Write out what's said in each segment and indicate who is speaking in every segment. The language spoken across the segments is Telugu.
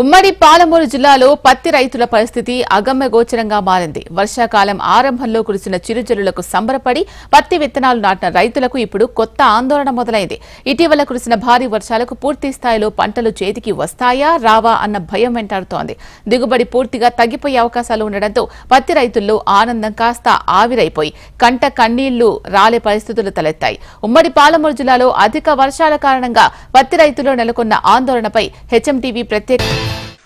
Speaker 1: ఉమ్మడి పాలమూరు జిల్లాలో పత్తి రైతుల పరిస్థితి అగమ్యగోచరంగా మారింది. వర్షాకాలం ఆరంభంలో కురిసిన చిరుజల్లులకు సంబరపడి పత్తి విత్తనాలు నాటిన రైతులకు ఇప్పుడు కొత్త ఆందోళన మొదలైంది. ఇటీవల కురిసిన భారీ వర్షాలకు పూర్తి స్థాయిలో పంటలు చేతికి వస్తాయా రావా అన్న భయం వెంటాడుతోంది. దిగుబడి పూర్తిగా తగ్గిపోయే అవకాశాలు ఉండడంతో పత్తి రైతుల్లో ఆనందం కాస్త ఆవిరైపోయి కంట కన్నీళ్ళు రాలే పరిస్థితులు తలెత్తాయి. ఉమ్మడి పాలమూరు జిల్లాలో అధిక వర్షాల కారణంగా పత్తి రైతుల్లో నెలకొన్న ఆందోళనపై హెచ్ఎంటీవీ ప్రత్యేక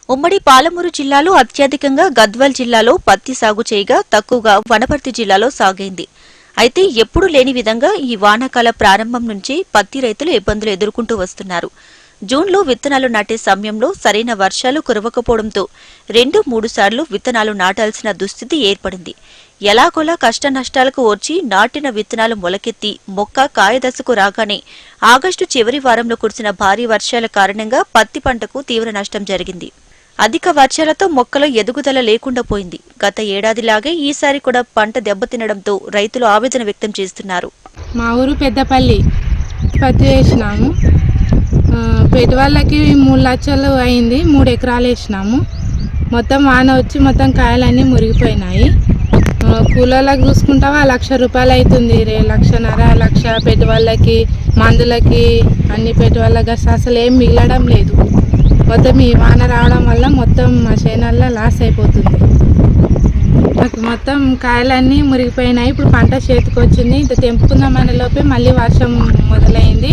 Speaker 2: ఉమ్మడి పాలమూరు జిల్లాలో అత్యధికంగా గద్వాల్ జిల్లాలో పత్తి సాగు చేయగా తక్కువగా వనపర్తి జిల్లాలో సాగైంది. అయితే ఎప్పుడూ లేని విధంగా ఈ వానాకాల ప్రారంభం నుంచి పత్తి రైతులు ఇబ్బందులు ఎదుర్కొంటూ వస్తున్నారు. జూన్లో విత్తనాలు నాటే సమయంలో సరైన వర్షాలు కురవకపోవడంతో రెండు మూడు సార్లు విత్తనాలు నాటాల్సిన దుస్థితి ఏర్పడింది. ఎలాగోలా కష్ట నష్టాలకు ఓర్చి నాటిన విత్తనాలు మొలకెత్తి మొక్క కాయదశకు రాగానే ఆగస్టు చివరి వారంలో కురిసిన భారీ వర్షాల కారణంగా పత్తి పంటకు తీవ్ర నష్టం జరిగింది. అధిక వర్షాలతో మొక్కలు ఎదుగుదల లేకుండా పోయింది. గత ఏడాదిలాగే ఈసారి కూడా పంట దెబ్బతినడంతో రైతులు ఆవేదన వ్యక్తం చేస్తున్నారు.
Speaker 3: మా ఊరు పెద్దపల్లి. పత్తి వేసినాము. ఆ, మూడు లక్షలు అయింది మూడు ఎకరాలు వేసినాము. మొత్తం వాన వచ్చి మొత్తం కాయలన్నీ మురిగిపోయినాయి. కూలోళ్ళకి చూసుకుంటావా లక్ష రూపాయలు అవుతుంది రే లక్షన్నర లక్ష పెట్టుబడులకి మందులకి అన్ని పెట్టుబడులకి అసలు అసలు ఏం మిగలడం లేదు. మొత్తం ఈ వాన రావడం వల్ల మొత్తం మా చేనల్లో లాస్ అయిపోతుంది. మాకు మొత్తం కాయలన్నీ మురిగిపోయినాయి. ఇప్పుడు పంట చేతికి వచ్చింది. ఇంత తెంపుకుందామనే లోపే మళ్ళీ వర్షం మొదలైంది.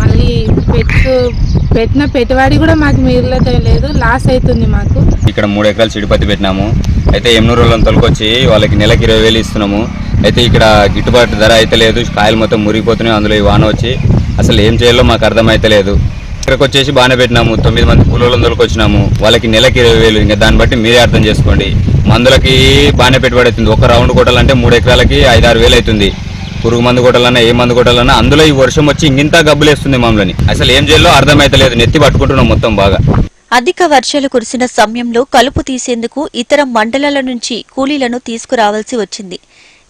Speaker 3: మళ్ళీ పెట్టు పెట్టిన పెట్టుబడి కూడా మాకు మిగిలితే లేదు లాస్ అవుతుంది మాకు.
Speaker 4: ఇక్కడ మూడు ఎకరాలు సిడిపత్తి పెట్టినాము. అయితే ఎనిమిది రోజులను తొలకొచ్చి వాళ్ళకి నెలకి ఇరవై వేలు ఇస్తున్నాము. అయితే ఇక్కడ గిట్టుబాటు ధర అయితే లేదు. కాయలు మొత్తం మురిగిపోతున్నాయి. అందులో ఈ వాన వచ్చి అసలు ఏం చేయాలో మాకు అర్థం లేదు ఇక్కడికి వచ్చేసి బాగానే పెట్టినాము. తొమ్మిది మంది కూలోళ్ళందరికి వచ్చినాము. వాళ్ళకి నెలకి ఇరవై వేలు. ఇంకా దాన్ని బట్టి మీరే అర్థం చేసుకోండి. మందులకి బాగానే పెట్టుబడి అవుతుంది. ఒక రౌండ్ కొట్టాలంటే మూడు ఎకరాలకి ఐదు ఆరు వేలు అవుతుంది. పురుగు మందు కొట్టాలన్నా ఏ మందు కొట్టాలన్నా అందులో ఈ వర్షం వచ్చి ఇంత గబ్బులేస్తుంది మమ్మల్ని అసలు ఏం చేయాలో అర్థమైతలేదు. నెత్తి పట్టుకుంటున్నాం మొత్తం బాగా.
Speaker 2: అధిక వర్షాలు కురిసిన సమయంలో కలుపు తీసేందుకు ఇతర మండలాల నుంచి కూలీలను తీసుకురావాల్సి వచ్చింది.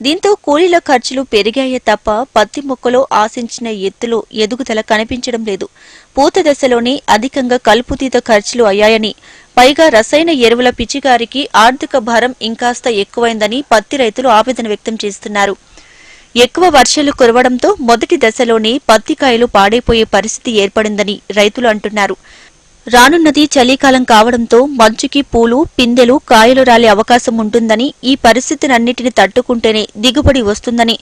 Speaker 2: దీంతో కూలీల ఖర్చులు పెరిగాయే తప్ప పత్తి మొక్కలో ఆశించిన ఎత్తులో ఎదుగుదల కనిపించడం లేదు. పూత దశలోనే అధికంగా కలుపుతీత ఖర్చులు అయ్యాయని పైగా రసాయన ఎరువుల పిచికారికి ఆర్థిక భారం ఇంకాస్త ఎక్కువైందని పత్తి రైతులు ఆవేదన వ్యక్తం చేస్తున్నారు. ఎక్కువ వర్షాలు కురవడంతో మొదటి దశలోనే పత్తి కాయలు పాడైపోయే పరిస్థితి ఏర్పడిందని రైతులు అంటున్నారు. రానున్నది చలికాలం కావడంతో మంచుకి పూలు పిందెలు కాయలు రాలే అవకాశం ఉంటుందని ఈ పరిస్థితినన్నిటిని తట్టుకుంటేనే దిగుబడి వస్తుందని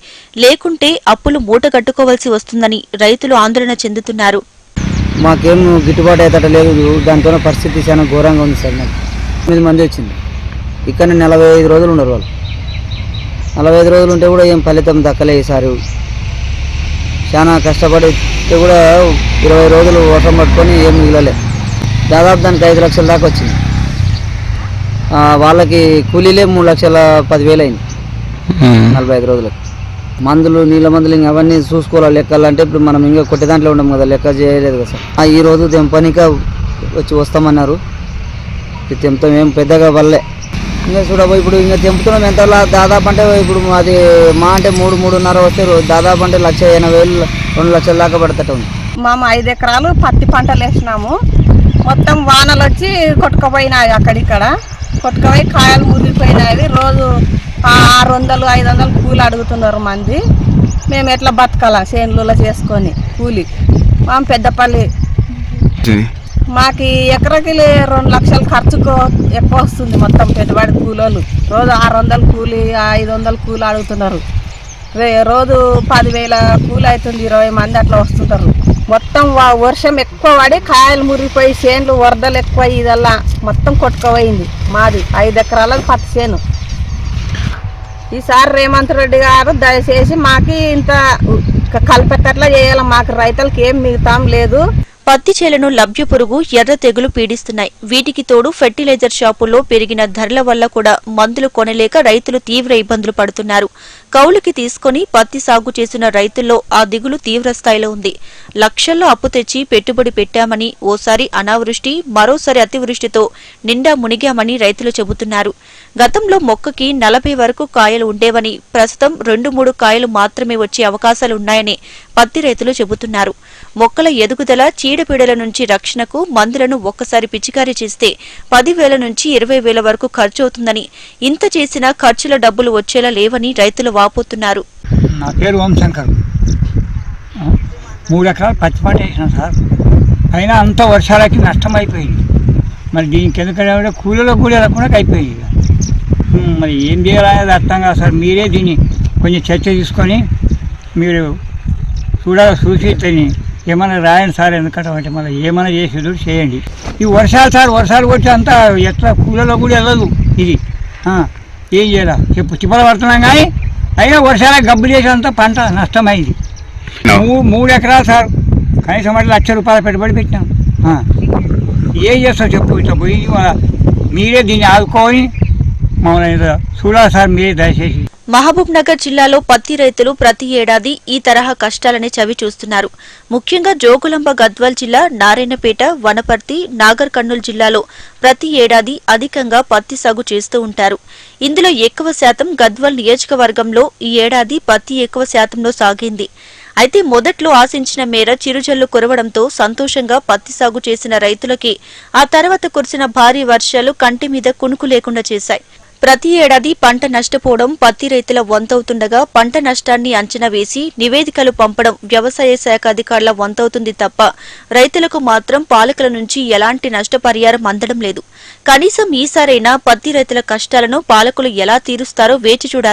Speaker 2: లేకుంటే అప్పులు మూట కట్టుకోవాల్సి వస్తుందని రైతులు ఆందోళన చెందుతున్నారు.
Speaker 5: మాకేం గిట్టుబాటు అయ్యేటట్టు లేదు. దాంతో పరిస్థితి చాలా ఘోరంగా ఉంది సార్ నాకు ఎనిమిది మంది వచ్చింది. ఇక్కడ నలభై ఐదు రోజులు ఉన్నారు వాళ్ళు. నలభై ఐదు రోజులు ఉంటే కూడా ఏం ఫలితం దక్కలే ఈసారి. చాలా కష్టపడి కూడా ఇరవై రోజులు వర్షం పట్టుకొని ఏం మిగలలేదు దాదాపు దానికి ఐదు లక్షల దాకా వచ్చింది. ఆ, వాళ్ళకి కూలీలే మూడు లక్షల పదివేలు అయింది. నలభై ఐదు రోజులకు. మందులు నీళ్ళ మందులు ఇంకా అవన్నీ చూసుకోవాలి. లెక్కలు అంటే ఇప్పుడు మనం ఇంకా కొట్టే దాంట్లో ఉన్నాం కదా లెక్క చేయలేదు కదా సార్. ఆ, ఈ రోజు తెంపనిక వచ్చి వస్తామన్నారు. ఇది తెంపుతాం ఏం పెద్దగా వల్లే ఇంకా చూడబోయి ఇప్పుడు ఇంకా తెంపుతున్నాం ఎంత దాదాపు అంటే ఇప్పుడు అది మా అంటే మూడు మూడున్నర వస్తే దాదాపు అంటే లక్ష ఎనభై వేలు రెండు లక్షల దాకా పడతట ఉంది.
Speaker 6: మేము ఐదు ఎకరాలు పత్తి పంటలు వేసినాము మొత్తం వానలు వచ్చి కొట్టుకుపోయినాయి అక్కడిక్కడ. కొట్టుకుపోయి కాయలు మురిగిపోయినాయి రోజు ఆరు వందలు ఐదు వందలు కూలి అడుగుతున్నారు మంది. మేము ఎట్లా బతకాలా? చేనులలో చేసుకొని కూలి. మా పెద్దపల్లి. మాకు ఎకరకి లే- రెండు లక్షల ఖర్చుకు ఎక్కువ వస్తుంది మొత్తం పెట్టుబడి కూలోళ్ళు. రోజు ఆరు వందలు కూలి ఐదు వందలు కూలి అడుగుతున్నారు. రోజు పదివేల కూలి అవుతుంది ఇరవై మంది అట్లా వస్తుంటారు. మొత్తం వర్షం ఎక్కువ పడి కాయలు మురిగిపోయి చేన్లు వరదలు ఎక్కువ ఇదల్లా మొత్తం కొట్టుకుపోయింది మాది. ఐదు ఎకరాల పత్తి చేను. ఈసారి రేవంత్ రెడ్డి గారు దయచేసి మాకు ఇంత కలిపెట్టట్లా చేయాలి. మాకు రైతులకి ఏం మిగతాం లేదు.
Speaker 2: పత్తి చేలను లభ్య పురుగు ఎర్ర తెగులు పీడిస్తున్నాయి. వీటికి తోడు ఫెర్టిలైజర్ షాపుల్లో పెరిగిన ధరల వల్ల కూడా మందులు కొనలేక రైతులు తీవ్ర ఇబ్బందులు పడుతున్నారు. కౌలుకి తీసుకొని పత్తి సాగు చేసిన రైతుల్లో ఆ దిగులు తీవ్ర స్థాయిలో ఉంది. లక్షల్లో అప్పు తెచ్చి పెట్టుబడి పెట్టామని ఓసారి అనావృష్టి మరోసారి అతివృష్టితో నిండా మునిగామని రైతులు చెబుతున్నారు. గతంలో మొక్కకి నలభై వరకు కాయలు ఉండేవని ప్రస్తుతం రెండు మూడు కాయలు మాత్రమే వచ్చే అవకాశాలున్నాయని పత్తి రైతులు చెబుతున్నారు. మొక్కల ఎదుగుదల చీడపీడల నుంచి రక్షణకు మందులను ఒక్కసారి పిచికారీ చేస్తే పదివేల నుంచి ఇరవై వేల వరకు ఖర్చు అవుతుందని ఇంత చేసినా ఖర్చుల డబ్బులు వచ్చేలా లేవని రైతులు వాపోతున్నారు.
Speaker 7: నా పేరు ఓంశంకర్ మూడు ఎకరాలు పత్తి పంట వేసినాం సార్. అయినా అంత వర్షాలకి నష్టం అయిపోయింది. మరి దీనికి ఎందుకంటే కూలీలో కూలీ కూడా అయిపోయింది. మరి ఏం చేయాలనేది అర్థం కాదు సార్. మీరే దీన్ని కొంచెం చర్చ తీసుకొని మీరు చూడ చూసి దీన్ని ఏమైనా రాయండి సార్ ఎందుకంటే అంటే మళ్ళీ ఏమైనా చేసేది చేయండి. ఈ వర్షాలు సార్ వర్షాలు కొట్టి అంతా ఎట్లా కూలలో కూడా వెళ్ళదు ఇది. ఏం చేయాలా? చెప్పు చిప్పలు పడుతున్నాం కానీ అయినా వర్షాలకు గబ్బు చేసేంత పంట నష్టమైంది. మూ మూడు ఎకరాలు సార్. కనీసం అంటే లక్ష రూపాయలు పెట్టుబడి పెట్టినాం. ఏం చేస్తావు చెప్పు ఇట్లా పోయి మీరే దీన్ని ఆదుకొని మమ్మల్ని చూడాలి సార్ మీరే దయచేసి.
Speaker 2: మహబూబ్నగర్ జిల్లాలో పత్తి రైతులు ప్రతి ఏడాది ఈ తరహా కష్టాలని చవి చూస్తున్నారు. ముఖ్యంగా జోగులాంబ గద్వాల్ జిల్లా నారాయణపేట వనపర్తి నాగర్ కర్నూల్ జిల్లాలో ప్రతి ఏడాది అధికంగా పత్తి సాగు చేస్తూ ఉంటారు. ఇందులో ఎక్కువ శాతం గద్వాల్ నియోజకవర్గంలో ఈ ఏడాది పత్తి ఎక్కువ శాతంలో సాగింది. అయితే మొదట్లో ఆశించిన మేర చిరుజల్లు కురవడంతో సంతోషంగా పత్తి సాగు చేసిన రైతులకి ఆ తర్వాత కురిసిన భారీ వర్షాలు కంటి మీద కునుకు లేకుండా చేశాయి. ప్రతి ఏడాది పంట నష్టపోవడం పత్తి రైతుల వంతవుతుండగా పంట నష్టాన్ని అంచనా వేసి నివేదికలు పంపడం వ్యవసాయ శాఖ అధికారుల వంతవుతుంది తప్ప రైతులకు మాత్రం పాలకుల నుంచి ఎలాంటి నష్టపరిహారం అందడం లేదు. కనీసం ఈసారైనా పత్తి రైతుల కష్టాలను పాలకులు ఎలా తీరుస్తారో వేచి చూడాలి.